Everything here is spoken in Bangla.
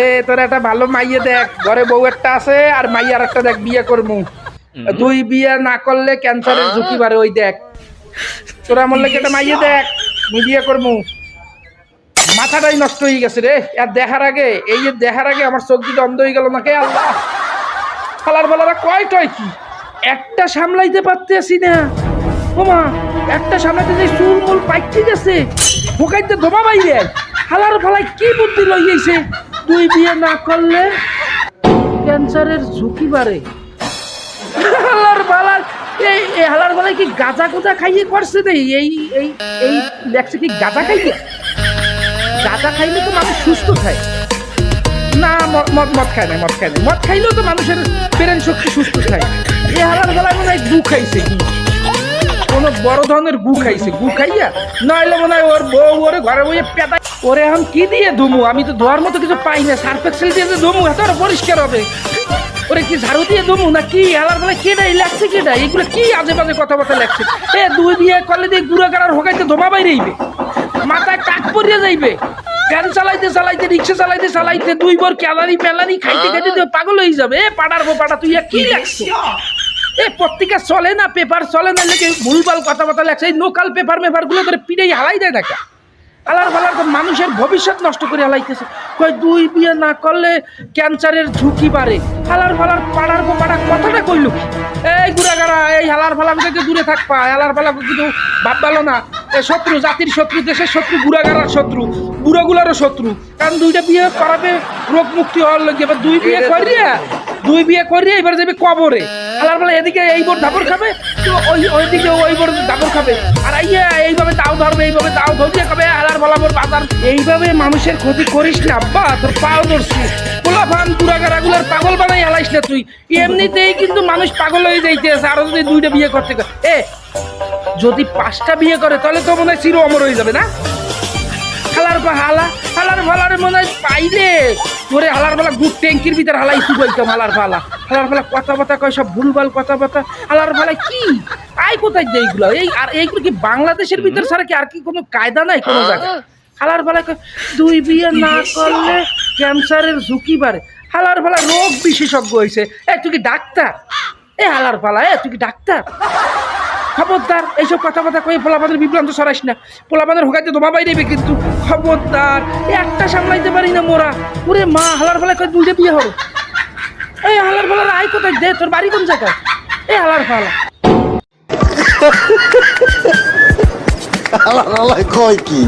এ তোর একটা ভালো মাইয়ে দেখ। ঘরে বউ একটা আছে আর মাইয়ার একটা দেখ বিয়ে করমু। দুই বিয়ে না করলে ক্যান্সারের ঝুঁকি বাড়ে ওই দেখ। তোরা মরলে একটা মাইয়ে দেখ মুই বিয়ে করমু। মাথাটাই নষ্ট হয়ে গেছে রে। আর দেখার আগে এই যে দেখার আগে আমার চোখ দুটো অন্ধ হয়ে গেল না কে আল্লাহ। খালার বেলারা কয় টয় কি? একটা সামলাইতে পারতেছি না। ওমা একটা সামলাইতে যে চুল মুল পাইতে গেছে ঢোকাইতে ধোমা বাইরে। হালার ফালাই কি বুদ্ধি লইয়েছে? দুই বিয়ে না করলে ক্যান্সারের ঝুঁকি বাড়ে। হালার এই এই হালার কি গাঁজা গোজা খাইয়ে করছে এই এই এই দেখছে কি গাঁজা খাইয়ে গাঁজা খাইলে তো মানুষ সুস্থ থাকে না মদ মদ খায় না, মদ খায় না। মদ খাইলেও তো মানুষের ব্রেন শক্তি সুস্থ থাকে এই হালার বেলায় মনে হয় গু খাইছে কি কোনো বড় ধরনের গু খাইছে। গু খাইয়া নইলে মনে হয় ওর বউ ওরে ঘরে বইয়ে পেটা ওরে এখন কি দিয়ে ধুমু? আমি তো ধোয়ার মতো কিছু পাই না। সার্ফ এক্সেল দিয়ে যে ধুমু, এত পরিষ্কার হবে। ওরে কি ঝাড়ু দিয়ে ধুমু না কি? হালার বেলায় কেডাই লাগছে কেডাই এগুলো কি আজে বাজে কথাবার্তা লাগছে? এ, দুই বিয়ে করলে দিয়ে গুড়া গাড়ার হোকাইতে ধোমা বাইরেইবে মাথায় টাক পরিয়ে যাইবে। গান চালাইতে চালাইতে, রিক্সা চালাইতে চালাইতে দুই বর ক্যালারি প্যালারি খাইতে খাইতে পাগল হয়ে যাবে। এ, পাড়ার বো পাড়া, তুই কি লাগছে? এ, পত্রিকা চলে না, পেপার চলে না, লেগে ভুলভাল কথাবার্তা লাগছে। এই লোকাল পেপার মেপারগুলো করে পিড়ে হালাই দেয় না আলার মানুষের ভবিষ্যৎ নষ্ট করে হালাইতেছে কই দুই বিয়ে না করলে ক্যান্সারের ঝুঁকি বাড়ে। হালার ফালার পাড়ার পাড়া কথাটা কইল এই গুড়াগাড়া এই হালার ফালার থেকে দূরে থাকবা হালার ফালা কিন্তু ভাব ভালো না। শত্রু, জাতির শত্রু, দেশের শত্রু গুড়াগাড়ার শত্রু, বুড়োগুলারও শত্রু। কারণ দুইটা বিয়ে করাবে, রোগ মুক্তি হওয়ার লোক এবার দুই বিয়ে করিয়া, দুই বিয়ে করিয়া এবার যাবে কবরে। হালার ফালা এদিকে এই বোর ধাপর খাবে, তো ওই ওইদিকে ওই বোর ধাপর খাবে। আর আইয়া এইভাবে দাও ধরবে, এইভাবে দাও ধরিয়ে খাবে হালার ফালা বোর বাজার। এইভাবে মানুষের ক্ষতি করিস না আব্বা তোর পাও ধরছি। পোলা ফান গুড়াগাড়াগুলার পাগল বানাই হালাইস না তুই। এমনিতেই কিন্তু মানুষ পাগল হয়ে যাইতেছে আরও যদি দুইটা বিয়ে করতে এ, যদি পাঁচটা বিয়ে করে, তাহলে তো মনে হয় চির অমর হয়ে যাবে না? হালার পা হালা, হালার ফালার মনে হয় পাইলে তোরে হালার ফালা গুড ট্যাঙ্কির ভিতরে হালাই শুকাইতাম হালার ফালা। হালার ফালা কথা কথা কয় সব ভুলভাল কথা কথা হালার ফালা কি? আয় কোথায় দেয় এইগুলো? এই আর এইগুলো কি বাংলাদেশের ভিতরে ছাড়া কি আর কি কোনো কায়দা নাই কোনো জায়গায়? হালার ফালা কয় দুই বিয়ে না করলে ক্যান্সারের ঝুঁকি বাড়ে। হালার ফালা রোগ বিশেষজ্ঞ হয়েছে এ তুই কি ডাক্তার? এ হালার ফালা এ তুই কি ডাক্তার? খবরদার এইসব কথা কথা কয়ে পোলাপাদের বিভ্রান্ত সরাইস না। পোলাপাদের হোকাইতে দোমা বাইরেবে কিন্তু। খবরদার এ একটা সামলাইতে পারি না মোরা। ওরে মা হালার ফালা কয়ে দুইটা বিয়ে হবে। এই হালার ফালার আয় কোথায়? দে, তোর বাড়ি কোন জায়গায়? এ হালার ফালা। আল্লাহ আল্লাহ কয় কি?